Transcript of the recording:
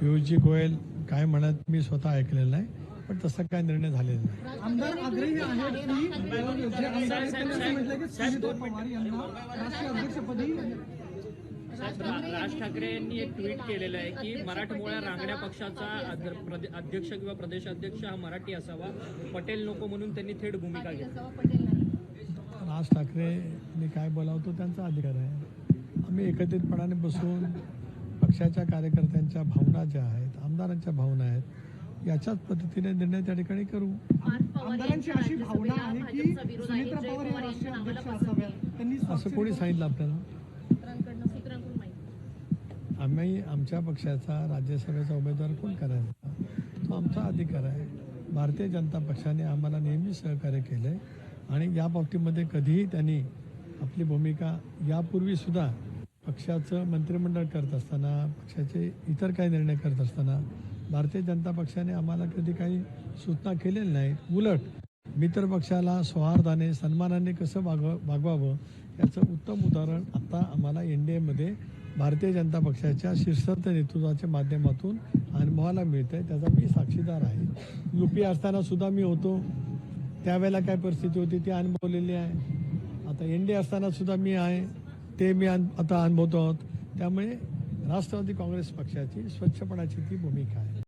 पियुषजी गोयल काय म्हणत मी स्वतः ऐकलेलं नाही पण तसा काय निर्णय झालेला नाही. आमदार आग्रही आहेत की अ, जे आमदार आहेत त्यांनी असं म्हटलं की सुनीता पवार यांना राष्ट्रीय अध्यक्षपदी राज ठाकरे यांनी एक ट्विट केलेलं आहे की मराठमोळ्या रांगड्या पक्षाचा अध्यक्ष किंवा प्रदेशाध्यक्ष हा मराठी असावा. पटेल नको म्हणून त्यांनी थेट भूमिका घेतली. राज ठाकरेंनी काय बोलावं तो त्यांचा अधिकार आहे. आम्ही एकत्रितपणाने बसून पक्षाच्या कार्यकर्त्यांच्या भावना ज्या आहेत आमदारांच्या भावना आहेत याच्याच पद्धतीने निर्णय त्या ठिकाणी करू. आमदारांची अशी भावना आहे की सुमित्रा पवार या राष्ट्रीय अध्यक्ष असाव्यात. त्यांनी असं कोणी सांगितलं आपल्याला? सूत्रांकडून माहिती. आम्ही आमच्या पक्षाचा राज्यसभेचा उमेदवार कोण करायचा? तो आमचा अधिकार आहे. भारतीय जनता पक्षाने आम्हाला नेहमी सहकार्य केलं आहे आणि या बाबतीमध्ये कधीही त्यांनी आपली भूमिका यापूर्वीसुद्धा पक्षाचं मंत्रिमंडळ करत असताना पक्षाचे इतर काही निर्णय करत असताना भारतीय जनता पक्षाने आम्हाला कधी काही सूचना केलेल्या नाहीत उलट मित्र पक्षाला सौहार्दाने सन्मानाने कसं वाग वागवावं याचं उत्तम उदाहरण आता आम्हाला एन डी एमध्ये भारतीय जनता पक्षाच्या शीर्षस्थ नेतृत्वाच्या माध्यमातून अनुभवाला मिळतं आहे त्याचा मी साक्षीदार आहे. यू पी असताना सुद्धा मी होतो. त्यावेळेला काय परिस्थिती होती ती अनुभवलेली आहे. आता एन डी असताना सुद्धा मी आहे. ते मी अन- आता अनुभवतो आहोत. त्यामुळे राष्ट्रवादी काँग्रेस पक्षाची स्वच्छपणाची ती भूमिका आहे.